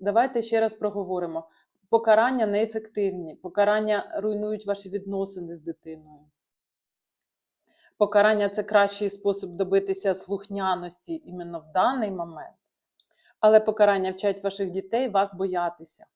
Давайте ще раз проговоримо. Покарання неефективні, покарання руйнують ваші відносини з дитиною. Покарання це кращий спосіб добитися слухняності іменно в даний момент. Але покарання вчать ваших дітей вас боятися,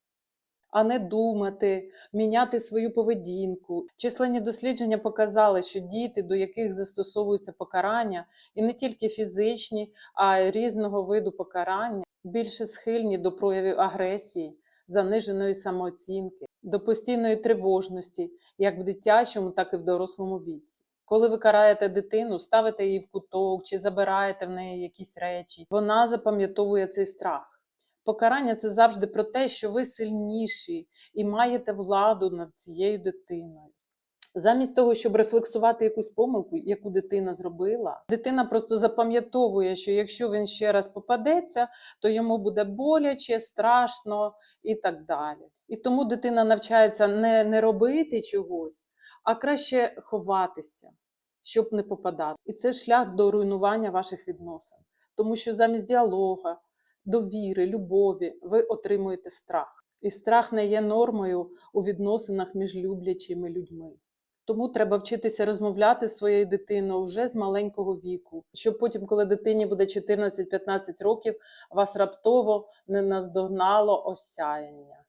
а не думати, міняти свою поведінку. Численні дослідження показали, що діти, до яких застосовуються покарання, і не тільки фізичні, а й різного виду покарання, більше схильні до проявів агресії, заниженої самооцінки, до постійної тривожності, як в дитячому, так і в дорослому віці. Коли ви караєте дитину, ставите її в куток чи забираєте в неї якісь речі, вона запам'ятовує цей страх. Покарання це завжди про те, що ви сильніші і маєте владу над цією дитиною. Замість того, щоб рефлексувати якусь помилку, яку дитина зробила, дитина просто запам'ятовує, що якщо він ще раз попадеться, то йому буде боляче, страшно і так далі. І тому дитина навчається не, не робити чогось, а краще ховатися, щоб не попадати. І це шлях до руйнування ваших відносин, тому що замість діалога, довіри, любові ви отримуєте страх. І страх не є нормою у відносинах між люблячими людьми. Тому треба вчитися розмовляти з своєю дитиною вже з маленького віку, щоб потім, коли дитині буде 14-15 років, вас раптово не наздогнало осяяння.